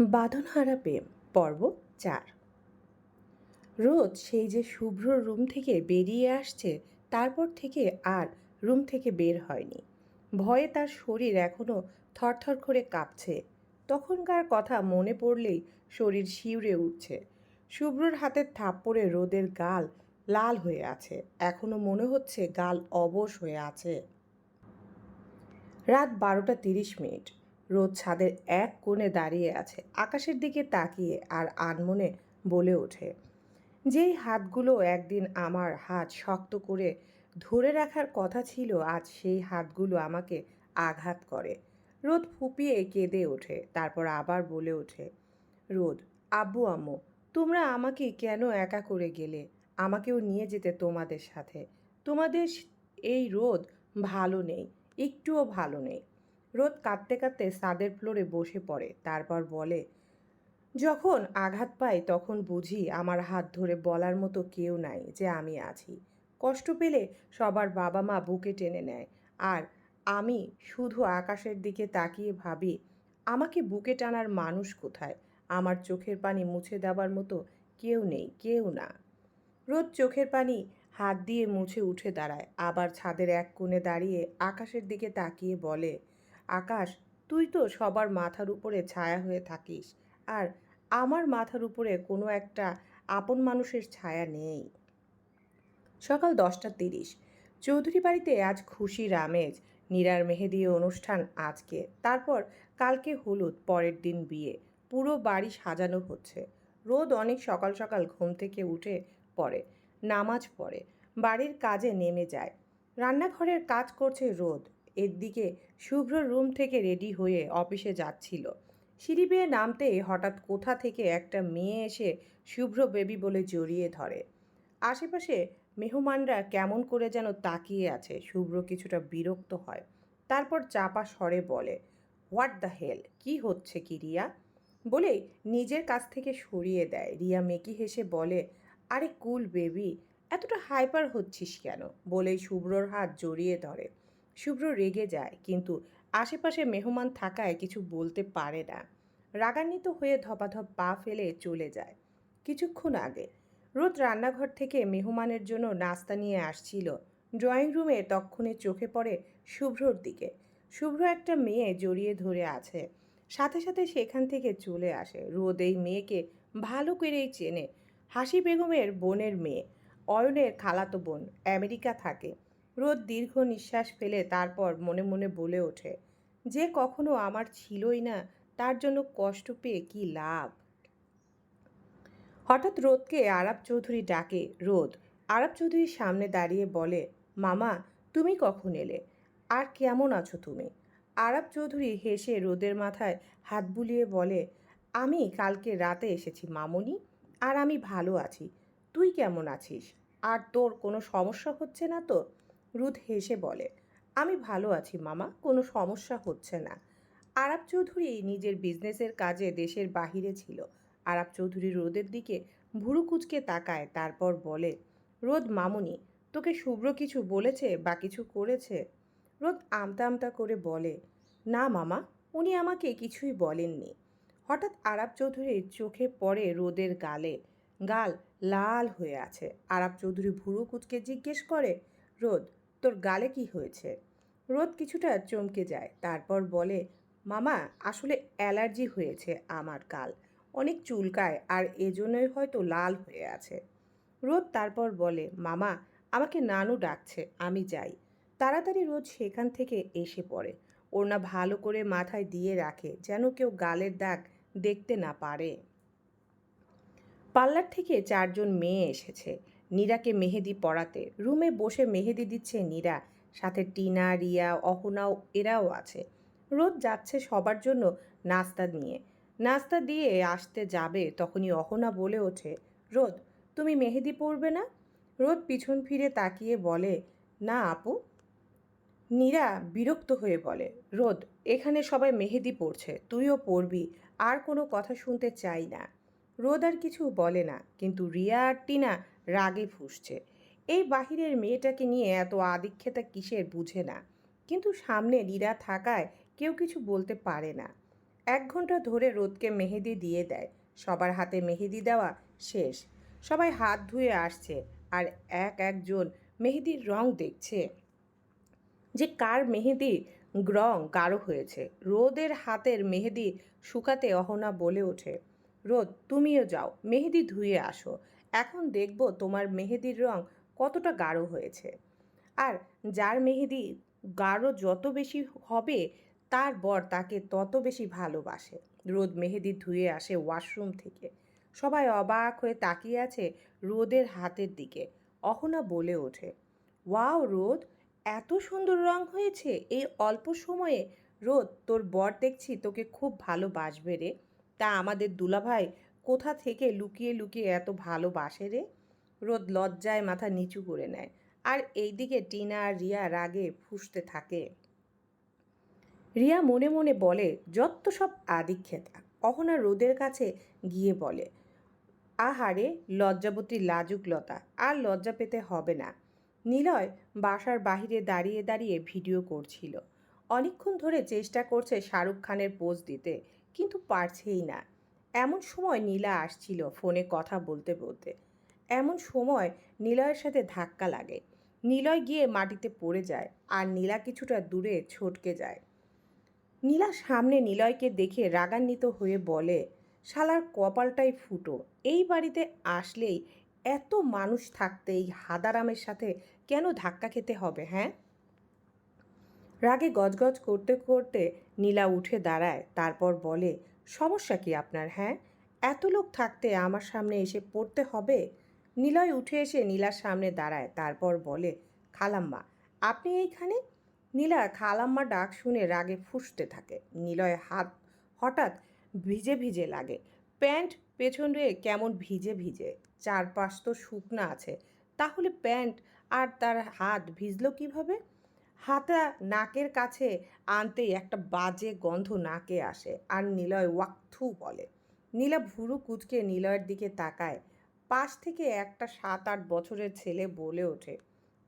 বাঁধনহারা প্রেম পর্ব চার। রোজ সেই যে শুভ্র রুম থেকে বেরিয়ে আসছে, তারপর থেকে আর রুম থেকে বের হয়নি। ভয়ে তার শরীর এখনও থরথর করে কাঁপছে। তখনকার কথা মনে পড়লেই শরীর শিউরে উঠছে। শুভ্রর হাতের থাপ্পড়ে রোদের গাল লাল হয়ে আছে। এখনও মনে হচ্ছে গাল অবশ হয়ে আছে। রাত বারোটা তিরিশ মিনিট। রোদ ছাদের এক কোণে দাঁড়িয়ে আছে, আকাশের দিকে তাকিয়ে আর আনমনে বলে ওঠে, যেই হাতগুলো একদিন আমার হাত শক্ত করে ধরে রাখার কথা ছিল, আজ সেই হাতগুলো আমাকে আঘাত করে। রোদ ফুপিয়ে কেঁদে ওঠে, তারপর আবার বলে ওঠে, রোদ, আব্বু, আম্মু, তোমরা আমাকে কেন একা করে গেলে? আমাকেও নিয়ে যেতে তোমাদের সাথে। তোমাদের এই রোদ ভালো নেই, একটুও ভালো নেই। রোদ কাঁদতে কাঁদতে সাদের ফ্লোরে বসে পড়ে, তারপর বলে, যখন আঘাত পাই তখন বুঝি আমার হাত ধরে বলার মতো কেউ নাই যে আমি আছি। কষ্ট পেলে সবার বাবা মা বুকে টেনে নেয়। আর আমি শুধু আকাশের দিকে তাকিয়ে ভাবি, আমাকে বুকে টানার মানুষ কোথায়? আমার চোখের পানি মুছে দেওয়ার মতো কেউ নেই, কেউ না। রোদ চোখের পানি হাত দিয়ে মুছে উঠে দাঁড়ায়, আবার ছাদের এক কোণে দাঁড়িয়ে আকাশের দিকে তাকিয়ে বলে আকাশ, তুই তো সবার মাথার উপরে ছায়া হয়ে থাকিস। আর আমার মাথার উপরে কোনো একটা আপন মানুষের ছায়া নেই। সকাল দশটা তিরিশ। চৌধুরী বাড়িতে আজ খুশির আমেজ নীরার মেহেদি অনুষ্ঠান আজকে। তারপর কালকে হলুদ, পরের দিন বিয়ে। পুরো বাড়ি সাজানো হচ্ছে। রোদ অনেক সকাল সকাল ঘুম থেকে উঠে পড়ে, নামাজ পড়ে, বাড়ির কাজে নেমে যায়। রান্নাঘরের কাজ করছে রোদ। এর দিকে শুভ্র রুম থেকে রেডি হয়ে অফিসে যাচ্ছিল। সিঁড়ি বেয়ে নামতে হঠাৎ কোথা থেকে একটা মেয়ে এসে শুভ্র বেবি বলে জড়িয়ে ধরে। আশেপাশে মেহমানরা কেমন করে যেন তাকিয়ে আছে, শুভ্র কিছুটা বিরক্ত হয়। তারপর চাপা স্বরে বলে হোয়াট দ্য হেল কি হচ্ছে কি রিয়া? বলেই নিজের কাছ থেকে সরিয়ে দেয়। রিয়া মেকি হেসে বলে, আরে কুল বেবি, এতটা হাইপার হচ্ছিস কেন? বলেই শুভ্রর হাত জড়িয়ে ধরে। শুভ্র রেগে যায়, কিন্তু আশেপাশে মেহমান থাকায় কিছু বলতে পারে না। রাগান্বিত হয়ে ধপাধপ পা ফেলে চলে যায়। কিছুক্ষণ আগে রোদ রান্নাঘর থেকে মেহমানের জন্য নাস্তা নিয়ে আসছিল। ড্রয়িং রুমে তক্ষণে চোখে পড়ে শুভ্রর দিকে। শুভ্র একটা মেয়ে জড়িয়ে ধরে আছে। সাথে সাথে সেখান থেকে চলে আসে। রোদ এই মেয়েকে ভালো করেই চেনে। হাসি বেগমের বোনের মেয়ে। অয়নের খালাতো বোন। আমেরিকা থাকে। রোদ দীর্ঘ নিঃশ্বাস ফেলে তারপর মনে মনে বলে ওঠে, যে কখনো আমার ছিলই না, তার জন্য কষ্ট পেয়ে কি লাভ? হঠাৎ রোদকে আরাব চৌধুরী ডাকে। রোদ আরাব চৌধুরীর সামনে দাঁড়িয়ে বলে, মামা, তুমি কখন এলে? আর কেমন আছো তুমি? আরাব চৌধুরী হেসে রোদের মাথায় হাত বুলিয়ে বলে, আমি কালকে রাতে এসেছি মামনি, আর আমি ভালো আছি। তুই কেমন আছিস? আর তোর কোনো সমস্যা হচ্ছে না তো? রুদ হেসে বলে, আমি ভালো আছি মামা, কোনো সমস্যা হচ্ছে না। আরাব চৌধুরী নিজের বিজনেসের কাজে দেশের বাহিরে ছিল। আরাব চৌধুরী রোদের দিকে ভুরু কুচকে তাকায়, তারপর বলে, রোদ, মামুনি, তোকে শুভ্র কিছু বলেছে বা কিছু করেছে? রোদ আমতা আমতা করে বলে, না মামা, উনি আমাকে কিছুই বলেননি। হঠাৎ আরাব চৌধুরীর চোখে পড়ে রোদের গালে। গাল লাল হয়ে আছে। আরাব চৌধুরী ভুরু কুচকে জিজ্ঞেস করে, রোদ তোর গালে কি হয়েছে? রোদ কিছুটা চমকে যায়, তারপর বলে, মামা, আসলে অ্যালার্জি হয়েছে আমার গাল অনেক চুলকায় আর এজন্যই হয়তো লাল হয়ে আছে। রোদ তারপর বলে, মামা, আমাকে নানু ডাকছে, আমি যাই। তাড়াতাড়ি রোদ সেখান থেকে এসে পড়ে। ওড়না ভালো করে মাথায় দিয়ে রাখে, যেন কেউ গালের দাগ দেখতে না পারে। পার্লার থেকে চারজন মেয়ে এসেছে। নীরাকে মেহেদি পড়াতে রুমে বসে মেহেদি দিচ্ছে নীরা। সাথে টিনা, রিয়া, অহনাও এরাও আছে। রোদ যাচ্ছে সবার জন্য নাস্তা নিয়ে। নাস্তা দিয়ে আসতে যাবে তখনই অহনা বলে ওঠে, রোদ, তুমি মেহেদি পড়বে না? রোদ পিছন ফিরে তাকিয়ে বলে, না আপু। নীরা বিরক্ত হয়ে বলে, রোদ, এখানে সবাই মেহেদি পড়ছে তুইও পড়বি আর কোনো কথা শুনতে চাই না। রোদ আর কিছু বলে না, কিন্তু রিয়া আর টিনা রাগে ফুসছে। এই বাহিরের মেয়েটাকে নিয়ে এত আদিক্ষেতা কিসের বুঝে না, কিন্তু সামনে নীরা থাকায় কেউ কিছু বলতে পারে না। এক ঘণ্টা ধরে রোদকে মেহেদি দিয়ে দেয়, সবার হাতে মেহেদি দেওয়া শেষ। সবাই হাত ধুয়ে আসছে আর এক একজন মেহেদির রং দেখছে যে কার মেহেদি রং গাঢ় হয়েছে। রোদের হাতের মেহেদি শুকাতে অহনা বলে ওঠে। রোদ, তুমিও যাও, মেহেদি ধুয়ে আসো। এখন দেখব তোমার মেহেদির রং কতটা গাঢ় হয়েছে। আর যার মেহেদি গাঢ় যত বেশি হবে, তার বর তাকে তত বেশি ভালোবাসে। রোদ মেহেদি ধুয়ে আসে ওয়াশরুম থেকে। সবাই অবাক হয়ে তাকিয়ে আছে রোদের হাতের দিকে। অহনা বলে ওঠে, ওয়াও রোদ, এত সুন্দর রং হয়েছে। এই অল্প সময়ে রোদ, তোর বর দেখছি তোকে খুব ভালোবাসবে রে। তা আমাদের দুলাভাই কোথা থেকে লুকিয়ে লুকিয়ে এত ভালোবাসে রে? রোদ লজ্জায় মাথা নিচু করে নেয়। আর এইদিকে টিনা আর রিয়া রাগে ফুসতে থাকে। রিয়া মনে মনে বলে, যত সব আদিক্ষেতা, অহনা রোদের কাছে গিয়ে বলে আহারে লজ্জাবতী লাজুক লতা, আর লজ্জা পেতে হবে না। নিলয় বাসার বাহিরে দাঁড়িয়ে দাঁড়িয়ে ভিডিও করছিল। অনেকক্ষণ ধরে চেষ্টা করছে শাহরুখ খানের পোজ দিতে। কিন্তু পারছেই না। এমন সময় নীলা আসছিল ফোনে কথা বলতে বলতে। এমন সময় নীলয়ের সাথে ধাক্কা লাগে। নীলয় গিয়ে মাটিতে পড়ে যায় আর নীলা কিছুটা দূরে ছটকে যায়। নীলা সামনে নীলয়কে দেখে রাগান্বিত হয়ে বলে, শালার কপালটাই ফুটো। এই বাড়িতে আসলেই এত মানুষ থাকতে এই হাদারামের সাথে কেন ধাক্কা খেতে হবে হ্যাঁ? রাগে গজগজ করতে করতে নীলা উঠে দাঁড়ায়, তারপর বলে, সমস্যা কি আপনার হ্যাঁ? এত লোক থাকতে আমার সামনে এসে পড়তে হবে? নীলয় উঠে এসে নীলার সামনে দাঁড়ায়, তারপর বলে, খালাম্মা, আপনি এইখানে? নীলা খালাম্মা ডাক শুনে রাগে ফুসতে থাকে। নীলয় হাত হঠাৎ ভিজে ভিজে লাগে। প্যান্ট পেছন পেছনে কেমন ভিজে ভিজে। চারপাশ তো শুকনা আছে। তাহলে প্যান্ট আর তার হাত ভিজলো কীভাবে? হাতা নাকের কাছে আনতেই একটা বাজে গন্ধ নাকে আসে আর নিলয় ওয়াক্থু বলে। নীলা ভুরু কুচকে নিলয়ের দিকে তাকায়। পাশ থেকে একটা সাত আট বছরের ছেলে বলে ওঠে,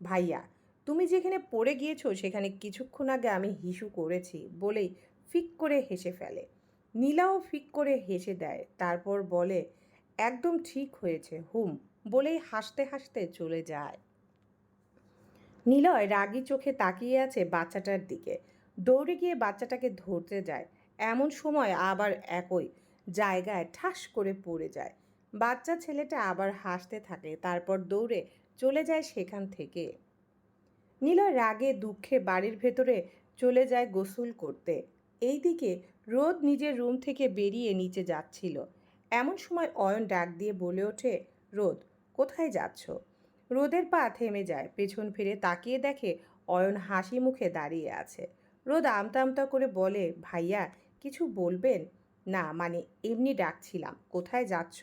ভাইয়া, তুমি যেখানে পড়ে গিয়েছো সেখানে কিছুক্ষণ আগে আমি হিসু করেছি। বলেই ফিক করে হেসে ফেলে। নীলাও ফিক করে হেসে দেয়, তারপর বলে, একদম ঠিক হয়েছে, হুম। বলেই হাসতে হাসতে চলে যায়। নিলয় রাগি চোখে তাকিয়ে আছে বাচ্চাটার দিকে। দৌড়ে গিয়ে বাচ্চাটাকে ধরতে যায়। এমন সময় আবার একই জায়গায় ঠাস করে পড়ে যায়। বাচ্চা ছেলেটা আবার হাসতে থাকে, তারপর দৌড়ে চলে যায় সেখান থেকে। নিলয় রাগে দুঃখে বাড়ির ভেতরে চলে যায় গোসল করতে। এইদিকে রোদ নিজের রুম থেকে বেরিয়ে নিচে যাচ্ছিল। এমন সময় অয়ন ডাক দিয়ে বলে ওঠে, রোদ, কোথায় যাচ্ছ? রোদের পা থেমে যায়, পেছন ফিরে তাকিয়ে দেখে অয়ন হাসি মুখে দাঁড়িয়ে আছে। রোদ আমতা আমতা করে বলে, ভাইয়া, কিছু বলবেন? না মানে এমনি ডাকছিলাম। কোথায় যাচ্ছ?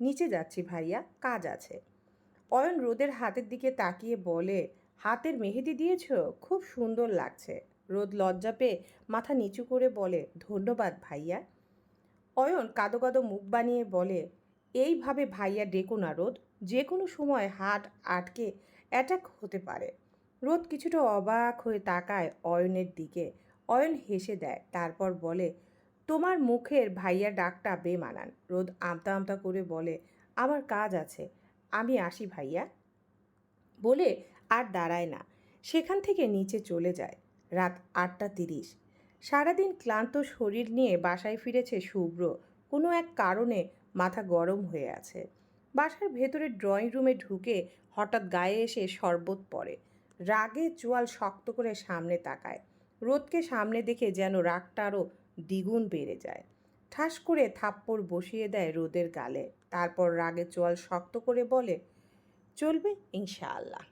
নিচে যাচ্ছি ভাইয়া, কাজ আছে। অয়ন রোদের হাতের দিকে তাকিয়ে বলে, হাতের মেহেদি দিয়েছ? খুব সুন্দর লাগছে। রোদ লজ্জা পেয়ে মাথা নিচু করে বলে, ধন্যবাদ ভাইয়া। অয়ন কাদো কাদো মুখ বানিয়ে বলে, এইভাবে ভাইয়া ডেকো না রোদ। যে কোনো সময় হাট আটকে অ্যাটাক হতে পারে। রোদ কিছুটা অবাক হয়ে তাকায় অয়নের দিকে। অয়ন হেসে দেয়, তারপর বলে, তোমার মুখের ভাইয়া ডাকটা বেমানান। রোদ আমতা আমতা করে বলে, আমার কাজ আছে, আমি আসি ভাইয়া। বলে আর দাঁড়ায় না। সেখান থেকে নিচে চলে যায়। রাত আটটা তিরিশ। সারাদিন ক্লান্ত শরীর নিয়ে বাসায় ফিরেছে শুভ্র। কোনো এক কারণে মাথা গরম হয়ে আছে। বাসার ভেতরে ড্রয়িং রুমে ঢুকে হঠাৎ গায়ে এসে শরবত পড়ে। রাগে চোয়াল শক্ত করে সামনে তাকায়। রোদকে সামনে দেখে যেন রাগটা আরও দ্বিগুণ বেড়ে যায়। ঠাস করে থাপ্পড় বসিয়ে দেয় রোদের গালে। তারপর রাগে চোয়াল শক্ত করে বলে, চলবে ইনশাআল্লাহ।